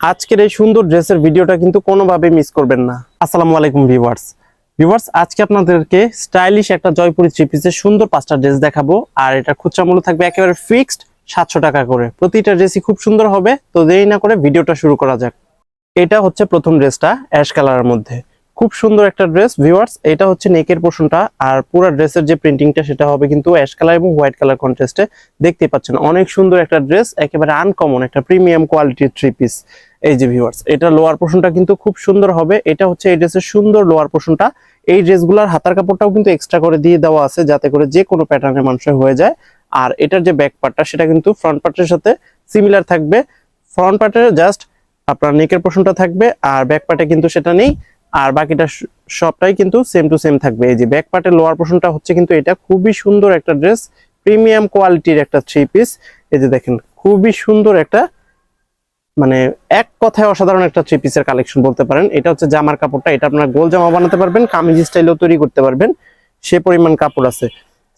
আজকের এই সুন্দর ড্রেসের ভিডিওটা কিন্তু কোনোভাবে মিস করবেন না। আসসালামু আলাইকুম ভিউয়ার্স ভিউয়ার্স আজকে আপনাদেরকে স্টাইলিশ একটা জয়পুরি থ্রি পিসের সুন্দর পাঁচটা ড্রেস দেখাবো। আর এটা খুচরা মূল্য থাকবে একেবারে ফিক্সড সাতশো টাকা করে। প্রতিটা ড্রেসই খুব সুন্দর হবে, তো দেরি না করে ভিডিওটা শুরু করা যাক। এটা হচ্ছে প্রথম ড্রেসটা অ্যাশ কালারের মধ্যে। খুব সুন্দর একটা ড্রেস ভিউয়ার্স এটা হচ্ছে নেকের পোর্শনটা আর পুরো ড্রেসের যে প্রিন্টিংটা সেটা হবে কিন্তু অ্যাশ কালার এবং হোয়াইট কালার কন্ট্রাস্টে দেখতে পাচ্ছেন, অনেক সুন্দর একটা ড্রেস একেবারে আনকমন একটা প্রিমিয়াম কোয়ালিটির থ্রি পিস এই যে ভিউয়ার্স এটা লোয়ার পোর্শনটা কিন্তু খুব সুন্দর হবে। এটা হচ্ছে এই ড্রেসের সুন্দর লোয়ার পোর্শনটা এই ড্রেসগুলোর হাতার কাপড়টাও কিন্তু এক্সট্রা করে দিয়ে দেওয়া আছে যাতে করে যে কোনো প্যাটার্নের মানুষের হয়ে যায়। আর এটার যে ব্যাক পার্টটা সেটা কিন্তু ফ্রন্ট পার্টের সাথে সিমিলার থাকবে। ফ্রন্ট পার্টের জাস্ট আপনার নেকের পোর্শনটা থাকবে আর ব্যাক পার্টে কিন্তু সেটা নেই। আর বাকিটা সবটাই কিন্তু সেম টু সেম থাকবে। এই যে ব্যাক পার্টের লোয়ার পোর্শনটা হচ্ছে কিন্তু এটা খুবই সুন্দর একটা ড্রেস প্রিমিয়াম কোয়ালিটির একটা থ্রি পিস এই যে দেখেন, খুবই সুন্দর একটা মানে এক কথায় অসাধারণ একটা থ্রি পিসের কালেকশন বলতে পারেন। এটা হচ্ছে জামার কাপড়টা, এটা আপনার গোল জামা বানাতে পারবেন, কামিজ স্টাইলেও তৈরি করতে পারবেন। সে পরিমাণ কাপড় আছে।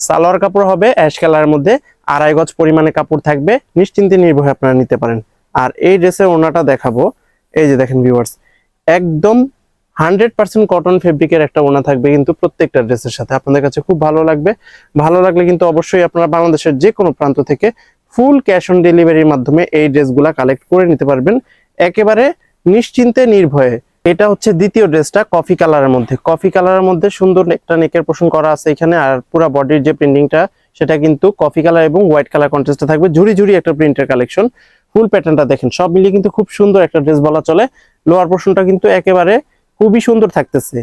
সালোয়ার কাপড় হবে অ্যাশ কালারের মধ্যে, আড়াই গজ পরিমাণে কাপড় থাকবে, নিশ্চিন্তে নির্ভয়ে আপনারা নিতে পারেন। আর এই ড্রেসের ওনাটা দেখাবো। এই যে দেখেন ভিউয়ার্স একদম হান্ড্রেড পার্সেন্ট কটন ফেব্রিকের একটা ওনা থাকবে কিন্তু প্রত্যেকটা ড্রেসের সাথে। আপনাদের কাছে খুব ভালো লাগবে। ভালো লাগলে কিন্তু অবশ্যই আপনারা বাংলাদেশের যে কোনো প্রান্ত থেকে ফুল ক্যাশ অন ডেলিভারির মাধ্যমে এই ড্রেসগুলা কালেক্ট করে নিতে পারবেন। একেবারে নিশ্চিন্তে, নির্ভয়ে। এটা হচ্ছে দ্বিতীয় ড্রেসটা, কফি কালারের মধ্যে। কফি কালারের মধ্যে সুন্দর একটা নেকের পোষণ করা আছে এখানে, আর পুরো বডির যে প্রিন্টিংটা, সেটা কিন্তু কফি কালার এবং হোয়াইট কালার কন্ট্রাস্টে থাকবে। ঝুড়ি ঝুড়ি একটা প্রিন্টের কালেকশন। ফুল প্যাটার্নটা দেখেন, সব মিলিয়ে কিন্তু খুব সুন্দর একটা ড্রেস বলা চলে। লোয়ার পোর্শনটা কিন্তু একেবারে খুবই সুন্দর থাকতেছে।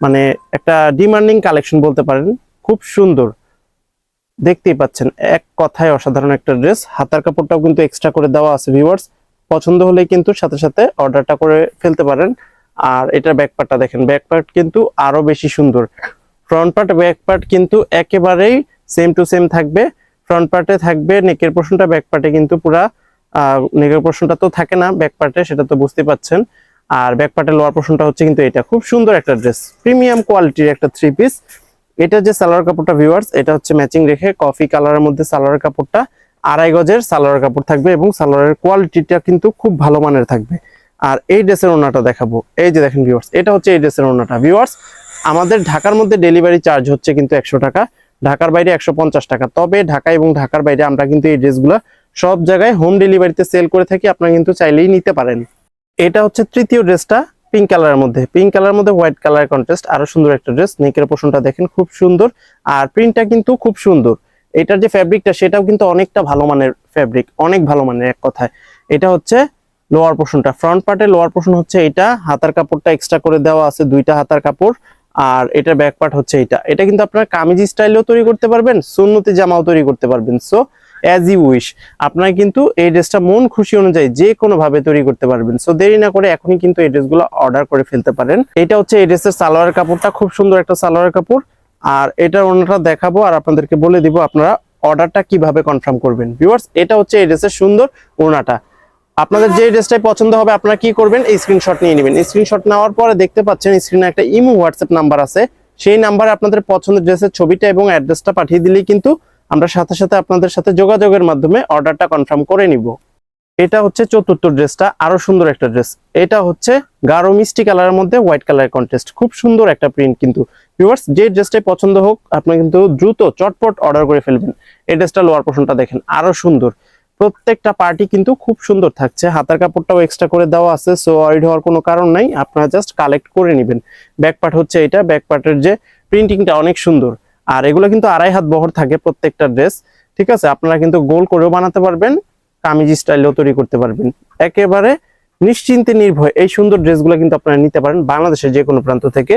মানে একটা ডিমান্ডিং কালেকশন বলতে পারেন। খুব সুন্দর। দেখতেই পাচ্ছেন, এক কথায় অসাধারণ একটা ড্রেস। হাতার কাপড়টাও কিন্তু এক্সট্রা করে দেওয়া আছে ভিউয়ার্স পছন্দ হলে কিন্তু সাথে সাথে অর্ডারটা করে ফেলতে পারেন। আর এটার ব্যাক পার্টটা দেখেন ব্যাক পার্ট কিন্তু আরও বেশি সুন্দর। ফ্রন্ট পার্ট ব্যাক পার্ট কিন্তু একেবারেই সেম টু সেম থাকবে। ফ্রন্ট পার্টে থাকবে নেকের পোর্শনটা ব্যাক পার্টে কিন্তু পুরা নেকের পোর্শনটা তো থাকে না ব্যাক পার্টে সেটা তো বুঝতে পাচ্ছেন। আর ব্যাক পার্টের লোয়ার পোর্শনটা হচ্ছে কিন্তু এটা। খুব সুন্দর একটা ড্রেস প্রিমিয়াম কোয়ালিটির একটা থ্রি পিস এটা যে সালোয়ার কাপড়টা ভিউয়ার্স এটা হচ্ছে ম্যাচিং রেখে কফি কালারের মধ্যে সালোয়ার কাপড়টা, আড়াই গজের সালোয়ার কাপড় থাকবে এবং সালোয়ারের কোয়ালিটিটা কিন্তু খুব ভালো মানের থাকবে। আর এই ড্রেসের ওনাটা দেখাবো। এই যে দেখেন ভিউয়ার্স এটা হচ্ছে এই ড্রেসের ওনাটা ভিউয়ার্স আমাদের ঢাকার মধ্যে ডেলিভারি চার্জ হচ্ছে কিন্তু একশো টাকা, ঢাকার বাইরে একশো পঞ্চাশ টাকা। তবে ঢাকা এবং ঢাকার বাইরে আমরা কিন্তু এই ড্রেসগুলো সব জায়গায় হোম ডেলিভারিতে সেল করে থাকি, আপনারা কিন্তু চাইলেই নিতে পারেন। এটা হচ্ছে তৃতীয় ড্রেসটা। পিঙ্ক কালারের মধ্যে পিঙ্ক কালারের মধ্যে হোয়াইট কালার কন্ট্রাস্ট আরও সুন্দর একটা ড্রেস নেকের পোষণটা দেখেন, খুব সুন্দর। আর প্রিন্টটা কিন্তু খুব সুন্দর। এটার যে ফ্যাব্রিকটা সেটাও কিন্তু অনেকটা ভালো মানের ফ্যাব্রিক অনেক ভালো মানের এক কথায়। এটা হচ্ছে লোয়ার পোর্শনটা ফ্রন্ট পার্টের লোয়ার পোর্শন হচ্ছে এটা। হাতার কাপড়টা এক্সট্রা করে দেওয়া আছে দুইটা হাতার কাপড়। আর এটা ব্যাক পার্ট হচ্ছে এটা। এটা কিন্তু আপনার কামিজ স্টাইলেও তৈরি করতে পারবেন, সুন্নতি জামাও তৈরি করতে পারবেন। সো অ্যাজ ইউ উইশ আপনারা কিন্তু এই ড্রেসটা মন খুশি অনুযায়ী যে কোনো ভাবে তৈরি করতে পারবেন। সো দেরি না করে এখনই কিন্তু এই ড্রেসগুলো অর্ডার করে ফেলতে পারেন। এটা হচ্ছে এই ড্রেসের সালোয়ার কাপড়টা, খুব সুন্দর একটা সালোয়ার কাপড়। আর এটার অন্যটা দেখাবো আর আপনাদেরকে বলে দিব আপনারা অর্ডারটা কীভাবে কনফার্ম করবেন। ভিউয়ার্স এটা হচ্ছে এই ড্রেসের সুন্দর ওনাটা। আপনাদের যে ড্রেসটাই পছন্দ হবে, আপনারা কি করবেন? স্ক্রিনশট নিয়ে নেবেন। স্ক্রিনশট নেওয়ার পরে দেখতে পাচ্ছেন স্ক্রিনে একটা ইমো হোয়াটসঅ্যাপ নাম্বার আছে। সেই নাম্বারে আপনাদের পছন্দের ড্রেসের ছবিটা এবং অ্যাড্রেসটা পাঠিয়ে দিলেই কিন্তু আমরা সাথে সাথে আপনাদের সাথে যোগাযোগের মাধ্যমে অর্ডারটা কনফার্ম করে নিব। এটা হচ্ছে চতুর্থ ড্রেসটা, আরও সুন্দর একটা ড্রেস। এটা হচ্ছে গাঢ় মিষ্টি কালারের মধ্যে হোয়াইট কালার কন্টেস্ট খুব সুন্দর একটা প্রিন্ট কিন্তু। ভিউয়ার্স যে ড্রেসটাই পছন্দ হোক, আপনি কিন্তু দ্রুত, চটপট অর্ডার করে ফেলবেন। এই ড্রেসটা লোয়ার পোর্শনটা দেখেন, আরও সুন্দর। প্রত্যেকটা পার্টি কিন্তু খুব সুন্দর থাকছে। হাতার কাপড়টাও এক্সট্রা করে দেওয়া আছে সো ওয়ারিড হওয়ার কোনো কারণ নাই। আপনারা জাস্ট কালেক্ট করে নেবেন। ব্যাক পার্ট হচ্ছে এটা। ব্যাক পার্টের যে প্রিন্টিংটা অনেক সুন্দর। আর এগুলো কিন্তু আড়াই হাত বহর থাকে প্রত্যেকটা ড্রেস, ঠিক আছে? আপনারা কিন্তু গোল করেও বানাতে পারবেন, কামিজ স্টাইলেও তৈরি করতে পারবেন। একেবারে নিশ্চিন্তে নির্ভয় এই সুন্দর ড্রেসগুলো কিন্তু আপনারা নিতে পারেন বাংলাদেশের যে কোনো প্রান্ত থেকে।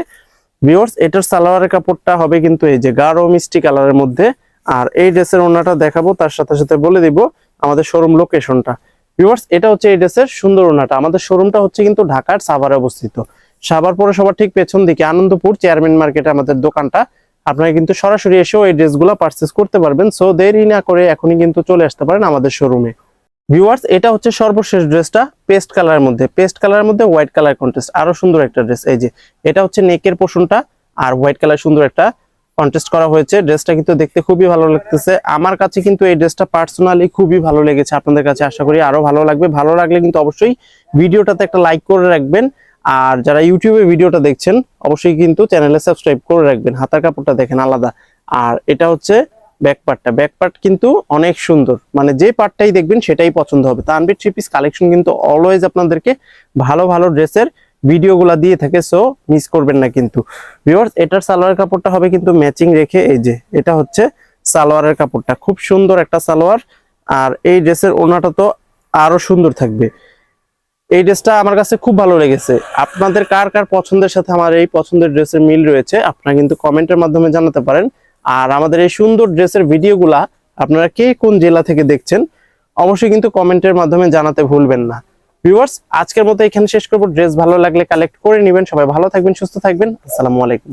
ভিওর্স এটার সালোয়ারের কাপড়টা হবে কিন্তু এই যে গাঢ় মিষ্টি কালারের মধ্যে। আর এই ড্রেসের ওনাটা দেখাবো, তার সাথে সাথে বলে দিব আমাদের শোরুম লোকেশনটা ভিউয়ার্স এটা হচ্ছে এই ড্রেসের সুন্দর ওনাটা আমাদের শোরুমটা হচ্ছে কিন্তু ঢাকার সাভারে অবস্থিত। সাভার পরে সবার ঠিক পেছন দিকে আনন্দপুর চেয়ারম্যান মার্কেটে আমাদের দোকানটা। আপনারা কিন্তু সরাসরি এসেও এই ড্রেসগুলো পারচেস করতে পারবেন। সো দেরি না করে এখনই কিন্তু চলে আসতে পারেন আমাদের শোরুমে ভিউয়ার্স এটা হচ্ছে সর্বশেষ ড্রেসটা পেস্ট কালারের মধ্যে। পেস্ট কালারের মধ্যে হোয়াইট কালার কন্টেস্ট আরও সুন্দর একটা ড্রেস এই যে, এটা হচ্ছে নেকের পোর্শনটা আর হোয়াইট কালার সুন্দর একটা কন্টেস্ট করা হয়েছে। ড্রেসটা কিন্তু দেখতে খুবই ভালো লাগতেছে। আমার কাছে কিন্তু এই ড্রেসটা পার্সোনালি খুবই ভালো লেগেছে। আপনাদের কাছে আশা করি আরও ভালো লাগবে। ভালো লাগলে কিন্তু অবশ্যই ভিডিওটাতে একটা লাইক করে রাখবেন। আর যারা ইউটিউবে ভিডিওটা দেখছেন, অবশ্যই কিন্তু চ্যানেলে সাবস্ক্রাইব করে রাখবেন। হাতার কাপড়টা দেখেন আলাদা। আর এটা হচ্ছে ব্যাক পার্টটা ব্যাক পার্ট কিন্তু অনেক সুন্দর। মানে যে পার্টটাই দেখবেন, সেটাই পছন্দ হবে। তানবির থ্রি পিস কালেকশন কিন্তু অলওয়েজ আপনাদেরকে ভালো ভালো ড্রেসের ভিডিওগুলো দিয়ে থাকে সো মিস করবেন না কিন্তু। ভিউয়ার্স এটার সালোয়ার কাপড়টা হবে কিন্তু ম্যাচিং রেখে, এই যে, এটা হচ্ছে সালোয়ারের কাপড়টা। খুব সুন্দর একটা সালোয়ার। আর এই ড্রেসের ওনাটা তো আরও সুন্দর থাকবে। এই ড্রেসটা আমার কাছে খুব ভালো লেগেছে। আপনাদের কার কার পছন্দের সাথে আমার এই পছন্দের ড্রেসের মিল রয়েছে, আপনারা কিন্তু কমেন্টের মাধ্যমে জানাতে পারেন। আর আমাদের এই সুন্দর ড্রেসের ভিডিওগুলা আপনারা কে কোন জেলা থেকে দেখছেন, অবশ্যই কিন্তু কমেন্টের মাধ্যমে জানাতে ভুলবেন না। ভিউয়ার্স, আজকের মতো এখানে শেষ করব। ড্রেস ভালো লাগলে কালেক্ট করে নেবেন। সবাই ভালো থাকবেন, সুস্থ থাকবেন। আসসালামু আলাইকুম।